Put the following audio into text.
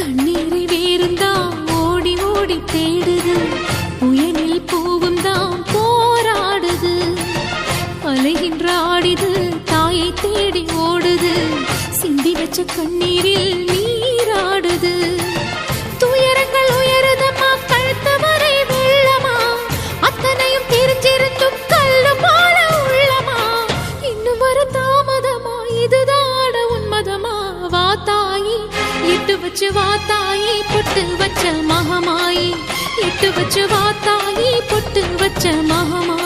தண்ணீரை வேறும் தான் ஓடி ஓடி தேடுது. புயலில் பூவும் தான் போராடுது. அலைகின்ற ஆடிது தாயை தேடி ஓடுது. சிந்தி வச்ச கண்ணீரில் நீராடுது. துயரங்கள் உயருதம்மா கழுத்து வரை வெள்ளமா? அத்தனையும் தெரிஞ்சிருந்தும் கல்லு போல உள்ளமா? இன்னும் வர தாமதமா இதுதான உன்மதமா வா தாயி இட்டு வச்சு வா தாயி பொட்டு வச்ச மகமாயி. இட்டு வச்சு வா தாயி பொட்டு வச்ச மகமாயி.